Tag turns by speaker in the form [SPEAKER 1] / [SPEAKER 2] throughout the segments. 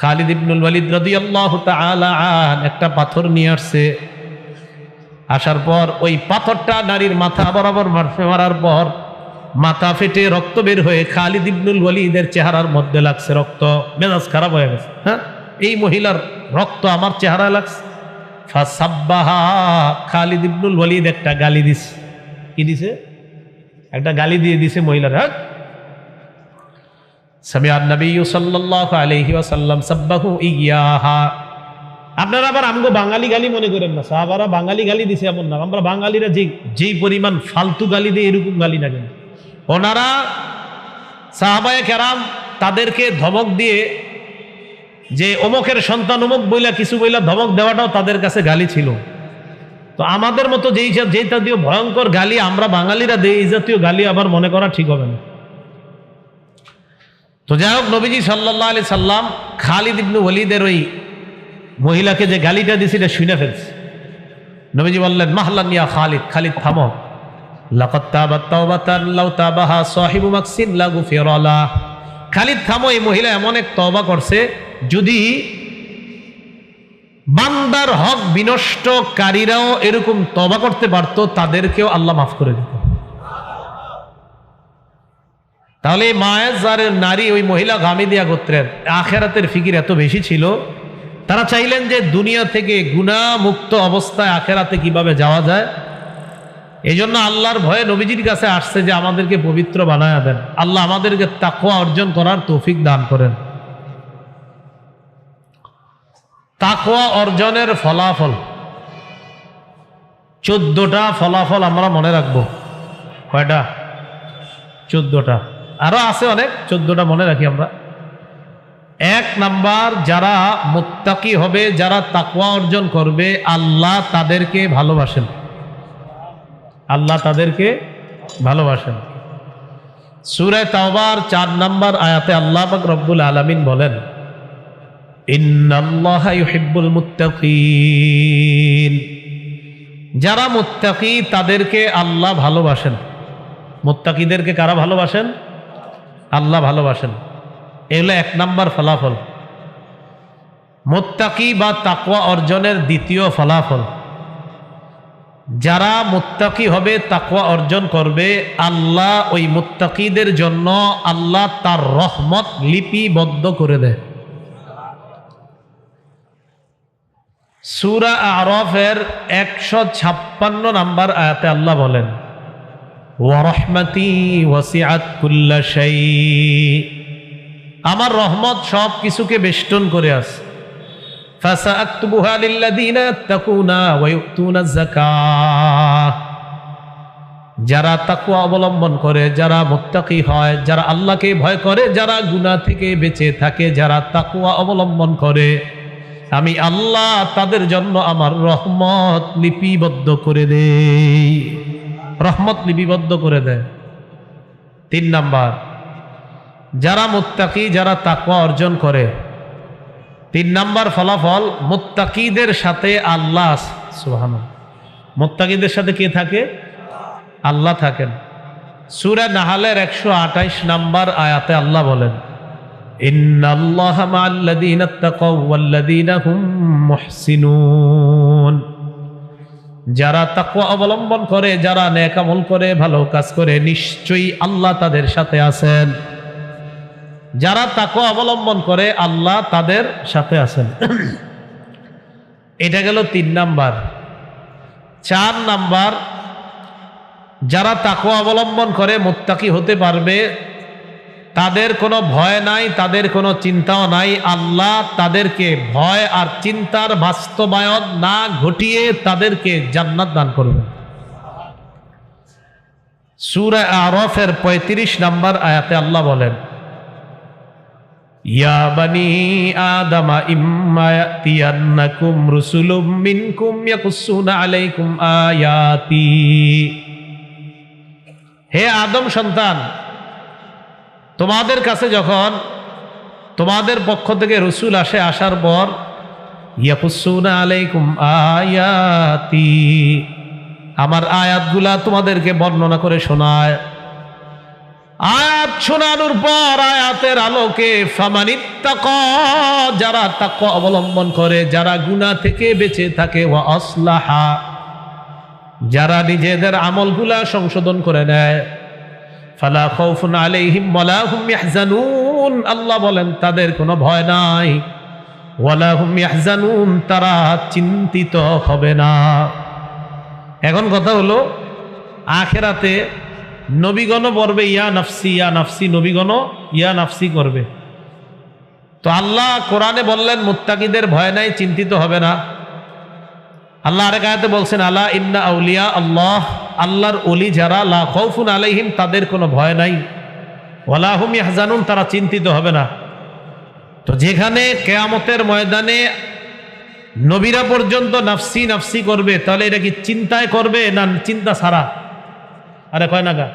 [SPEAKER 1] খালিদ ইবনুল ওয়ালিদ রাদিয়াল্লাহু তাআলা আন একটা পাথর নিয়ে আসছে। আসার পর ওই পাথরটা নারীর মাথা বরাবর মারফে মারার পর মাথা ফেটে রক্ত বের হয়ে খালিদ ইবনুল ওয়ালিদের চেহারার মধ্যে লাগছে রক্ত। মেজাজ খারাপ হয়ে গেছে। হ্যাঁ? এই মহিলার রক্ত আমার চেহারা লাগছে। ফাসাব্বাহা, খালিদ ইবনুল ওয়ালিদ একটা গালি দিছে। কি দিছে? একটা গালি দিয়ে দিছে মহিলার হ্যাঁ? আপনারা আবার বাঙালি গালি মনে করেন না বাঙালি গালি দিছে আমরা বাঙালিরা যে যেই পরিমাণ ফালতু গালি দিয়ে এরকম গালি না ওনারা তাদেরকে ধমক দিয়ে যে, অমুকের সন্তান অমুক বইলা, কিছু বইলা ধমক দেওয়াটাও তাদের কাছে গালি ছিল। তো আমাদের মতো যেই যেই জাতীয় ভয়ঙ্কর গালি আমরা বাঙালিরা দেই, এই জাতীয় গালি আবার মনে করা ঠিক হবে না। তো যাই হোক, নবীজি সাল্লাহ আলি সাল্লাম খালিদ ইবনু ওলিদের ওই মহিলাকে যে গালিটা দিয়েছে এটা শুনে ফেলছে। নবীজি বললেন, মাহলান খালিদ খালিদ থামো। খালিদ থামো, এই মহিলা এমন এক তওবা করছে, যদি বান্দার হক বিনষ্টকারীরাও এরকম তবা করতে পারতো, তাদেরকেও আল্লাহ মাফ করে দিত। তাহলে এই মায়ের যার নারী ওই মহিলা গামিদিয়া গোত্রের। আখেরাতের ফিকির এত বেশি ছিল। তারা চাইলেন যে দুনিয়া থেকে গুণা মুক্ত অবস্থায় আখেরাতে কীভাবে যাওয়া যায়। এই জন্য আল্লাহর ভয়ে নবীজির কাছে আসছে যে আমাদেরকে পবিত্র বানায় দেন। আল্লাহ আমাদেরকে তাকুয়া অর্জন করার তৌফিক দান করেন। তাকুয়া অর্জনের ফলাফল। চোদ্দটা ফলাফল আমরা মনে রাখব। কয়টা? চোদ্দটা। আরও আছে অনেক, চোদ্দটা মনে রাখি আমরা। এক নাম্বার, যারা মোত্তাকি হবে, যারা তাকুয়া অর্জন করবে, আল্লাহ তাদেরকে ভালোবাসেন। আল্লাহ তাদেরকে ভালোবাসেন। সুরে তাওবার চার নাম্বার আয়াতে আল্লাহ পাক রব্বুল আলামিন বলেন, ইন্নাল্লাহ ইউহিব্বুল মুত্তাকিন। যারা মুত্তাকি, তাদেরকে আল্লাহ ভালোবাসেন। মুত্তাকিদেরকে কারা ভালোবাসেন? আল্লাহ ভালোবাসেন। এগুলো এক নাম্বার ফলাফল। মোত্তাকি বা তাকওয়া অর্জনের দ্বিতীয় ফলাফল। যারা মুত্তাকি হবে, তাকওয়া অর্জন করবে, আল্লাহ ওই মুত্তাকিদের জন্য আল্লাহ তার রহমত লিপিবদ্ধ করে দেয়। সুরা আরফের একশো ছাপ্পান্ন নাম্বার আয়াতে আল্লাহ বলেন ওয়ারহমাতি ওয়াসিআত কুল্লা শাই। আমার রহমত সব কিছুকে বেষ্টন করে আছে। যারা তাকওয়া অবলম্বন করে, যারা মুত্তাকি হয়, যারা আল্লাহকে ভয় করে, যারা গুনাহ থেকে বেঁচে থাকে, যারা তাকওয়া অবলম্বন করে, আমি আল্লাহ তাদের জন্য আমার রহমত লিপিবদ্ধ করে দেই। রহমত লিপিবদ্ধ করে দেয়। তিন নাম্বার, যারা মুত্তাকি, যারা তাকওয়া অর্জন করে। তিন নাম্বার ফলাফল, মুত্তাকিদের সাথে আল্লাহ সুহান মুত্তাকিদের সাথে কে থাকে? আল্লাহ থাকেন। সুরা নাহালের একশো আঠাইশ নাম্বার আয়াতে আল্লাহ বলেন, ইন্নাল্লাহ মাআল্লাযীনা তাকাও ওয়াল্লাযীনা হুম মুহসিনুন। যারা তাকুয়া অবলম্বন করে, যারা নেক আমল করে, ভালো কাজ করে, নিশ্চয়ই আল্লাহ তাদের সাথে আছেন। যারা তাকুয়া অবলম্বন করে, আল্লাহ তাদের সাথে আছেন। এটা গেল তিন নাম্বার। চার নাম্বার, যারা তাকুয়া অবলম্বন করে, মুত্তাকি হতে পারবে তাদের কোনো ভয় নাই, তাদের কোনো চিন্তাও নাই। আল্লাহ তাদেরকে ভয় আর চিন্তার বাস্তবায়ন না ঘটিয়ে তাদেরকে জান্নাত দান করবেন। সুরা আরফের ৩৫ নাম্বার আয়াতে আল্লাহ বলেন রুসুলুম হে আদম সন্তান তোমাদের কাছে যখন তোমাদের পক্ষ থেকে রসুল আসে, আসার পর ইয়াকুসুনা আলাইকুম আয়াতি, আমার আয়াতগুলা তোমাদেরকে বর্ণনা করে শোনায়। আয়াত শোনানোর পর আয়াতের আলোকে যারা তাক অবলম্বন করে, যারা গুনাহ থেকে বেঁচে থাকে, ওয়া আসলাহা, যারা নিজেদের আমলগুলা সংশোধন করে নেয়। ফালা খাউফুন আলাইহিম ওয়ালা হুম ইয়াহজানুন। আল্লাহ বলেন, তাদের কোনো ভয় নাই। ওয়ালা হুম ইয়াহজানুন, তারা চিন্তিত হবে না। এখন কথা হলো, আখেরাতে নবীগণ বলবে, ইয়া নাফসি ইয়া নাফসি নবীগণ ইয়া নাফসি করবে। তো আল্লাহ কোরআনে বললেন, মুত্তাকিদের ভয় নাই, চিন্তিত হবে না। আল্লাহ আরেক আয়াতে বলছেন আল্লাহ ইন্না আউলিয়া আল্লাহ আল্লাহর অলি যারা, লা খৌফুন আলাইহিম, তাদের কোনো ভয় নাই। ওয়ালাহুম ইয়াহজানুন, তারা চিন্তিত হবে না। তো যেখানে কেয়ামতের ময়দানে নবীরা পর্যন্ত নাফসি নাফসি করবে, তাহলে এটা কি চিন্তায় করবে না চিন্তা ছাড়া? আরে কয় না গা।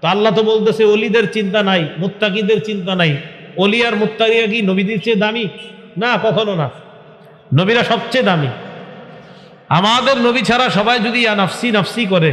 [SPEAKER 1] তো আল্লাহ তো বলতেছে অলিদের চিন্তা নাই, মুত্তাকিদের চিন্তা নাই। অলি আর মুত্তাকিয়া কি নবীদের চেয়ে দামি? না, কখনো না। নবীরা সবচেয়ে দামি। আমাদের নবী ছাড়া সবাই যদি নাফসি নাফসি করে,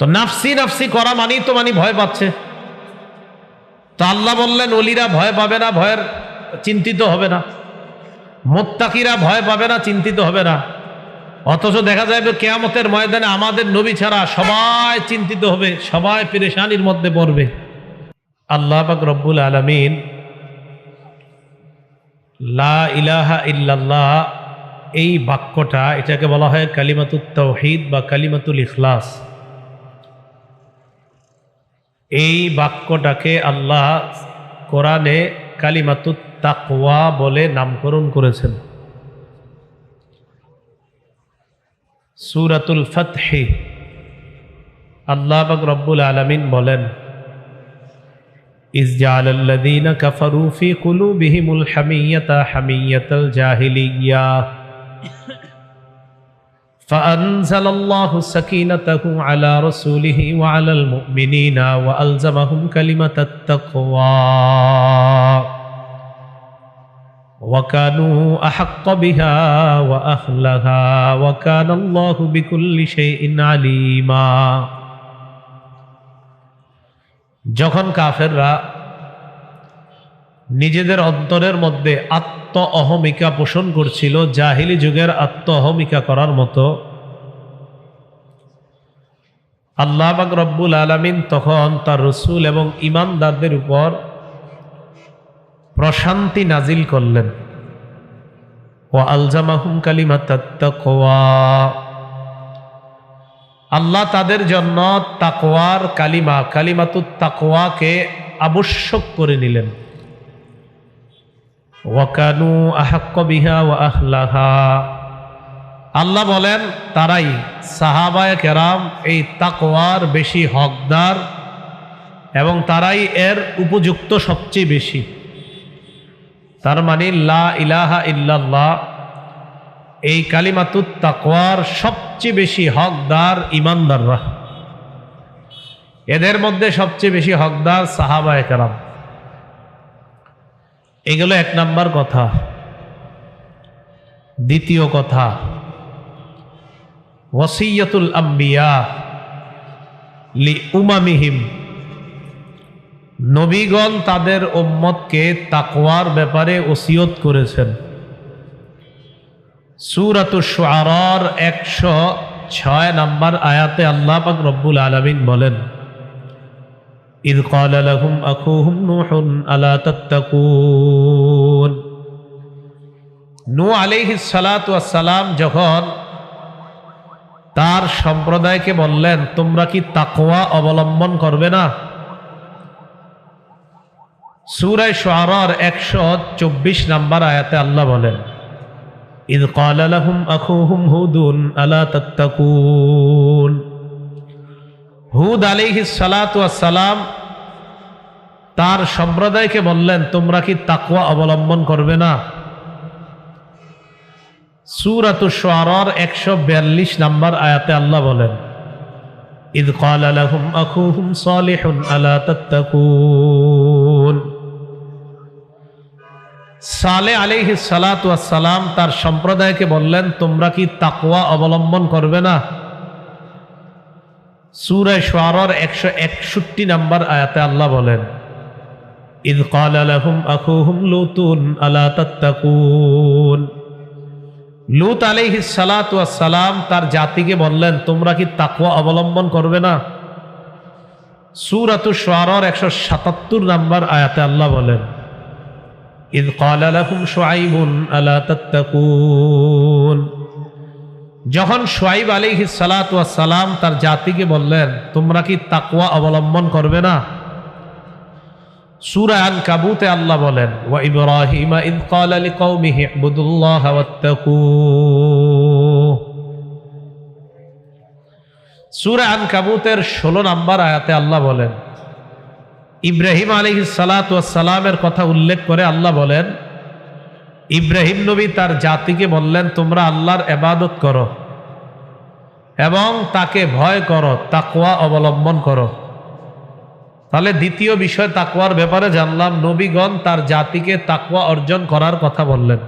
[SPEAKER 1] তো নাফসি নাফসি করা মানেই তো মানি ভয় পাচ্ছে। তো আল্লাহ বললেন অলিরা ভয় পাবে না, ভয়ের চিন্তিত হবে না। মোত্তাকিরা ভয় পাবে না, চিন্তিত হবে না। অথচ দেখা যাবে কেয়ামতের ময়দানে আমাদের নবী ছাড়া সবাই চিন্তিত হবে, সবাই পেরেশানির মধ্যে পড়বে। আল্লাহ পাক রব্বুল আলমিন, লা ইলাহা ইল্লাল্লাহ এই বাক্যটা এটাকে বলা হয় কালিমাতুত তৌহিদ বা কালিমাতুল ইখলাস এই বাক্যটাকে আল্লাহ কোরআনে কালিমাতুত তাকওয়া বলে নামকরণ করেছেন সুরাতুল ফতহে আল্লাহ পাক রব্বুল আলমিন বলেন إذ جعل الذين كفروا في قلوبهم الحمية حمية الجاهلية فأنزل الله سكينته على رسوله وعلى المؤمنين وألزمهم كلمة التقوى وكانوا أحق بها وأهلها وكان الله بكل شيء عليما যখন কাফেররা নিজেদের অন্তরের মধ্যে আত্ম অহমিকা পোষণ করছিল জাহিলি যুগের আত্ম অহমিকা করার মতো। আল্লাহ রব্বুল আলমিন তখন তার রসুল এবং ইমানদারদের উপর প্রশান্তি নাজিল করলেন। ও আলজামাহুম কালিমা তাত্তাকওয়া আল্লাহ তাদের জন্য তাকওয়ার কালিমা, কালিমাতুত তাকোয়াকে আবশ্যক করে নিলেন। ওয়াকানু আহাক্ক বিহা ওয়া আহলাহা। আল্লাহ বলেন, তারাই সাহাবায় কেরাম এই তাকওয়ার বেশি হকদার এবং তারাই এর উপযুক্ত সবচেয়ে বেশি। তার মানে লা ইলাহা ইল্লাল্লাহ, এই কালিমাতুত তাকওয়ার সবচেয়ে বেশি হকদার ইমানদাররা। এদের মধ্যে সবচেয়ে বেশি হকদার সাহাবা একরাম এগুলো এক নাম্বার কথা। দ্বিতীয় কথা ওসিয়তুল আম্বিয়া লি উমামিহিম। নবীগণ তাদের উম্মতকে তাকওয়ার ব্যাপারে ওসিয়ত করেছেন। সুরাতুর একশো ছয় নম্বর আয়াতে আল্লাহ পাক রব্বুল আলমিন বলেন إذ قال لهم أخوهم نوح ألا تتقون নূ আলাইহিস সালাতু সালাম যখন তার সম্প্রদায়কে বললেন তোমরা কি তাকওয়া অবলম্বন করবে না সুরায় সোয়ারার একশো চব্বিশ নম্বর আয়াতে আল্লাহ বলেন إذ قال لهم أخوهم هود ألا تتقون হুদ আলিহি সালাম তার সম্প্রদায়কে বললেন, তোমরা কি তাকুয়া অবলম্বন করবে না? সুরাত একশো বিয়াল্লিশ নাম্বার আয়াতে আল্লাহ বলেন, ইদ কল সালে আলিহি সালাম তার সম্প্রদায়কে বললেন, তোমরা কি তাকুয়া অবলম্বন করবে না? সুরায় সোয়ারার একশো একষট্টি নাম্বার আয়াতে আল্লাহ বলেন, ইদ কাল আলাহুম আকুহুম লুতুন আলা তাত্তাকুন। লুত আলিহ সালাম তার জাতিকে বললেন, তোমরা কি তাকুয়া অবলম্বন করবে না? সুরাতু সোয়ারর একশো সাতাত্তর নাম্বার আয়াতে আল্লাহ বলেন, ইদ কাল আলাহুম সোয়াইবুন আলা তাত্তাকুন। যখন সোয়াইব সালাতু সালাম তার জাতিকে বললেন, তোমরা কি তাকওয়া অবলম্বন করবে না? সূরা আন কাবুতে আল্লাহ বলেন, ওয়া ইব্রাহিম ইদ ক্বালা লিকাওমিহি ইবুদুল্লাহ ওয়াত্তাকু। সূরা আন কাবুতের 16 নম্বর আয়াতে আল্লাহ বলেন, ইব্রাহিম আলাইহিস সালাতু ওয়াস সালামের কথা উল্লেখ করে আল্লাহ বলেন ইব্রাহিম নবী তার জাতিকে বললেন, তোমরা আল্লাহর এবাদত করো এবং তাকে ভয় করো, তাকওয়া অবলম্বন করো। তাহলে দ্বিতীয় বিষয় তাকওয়ার ব্যাপারে জানলাম, নবীগণ তার জাতিকে তাকওয়া অর্জন করার কথা বললেন।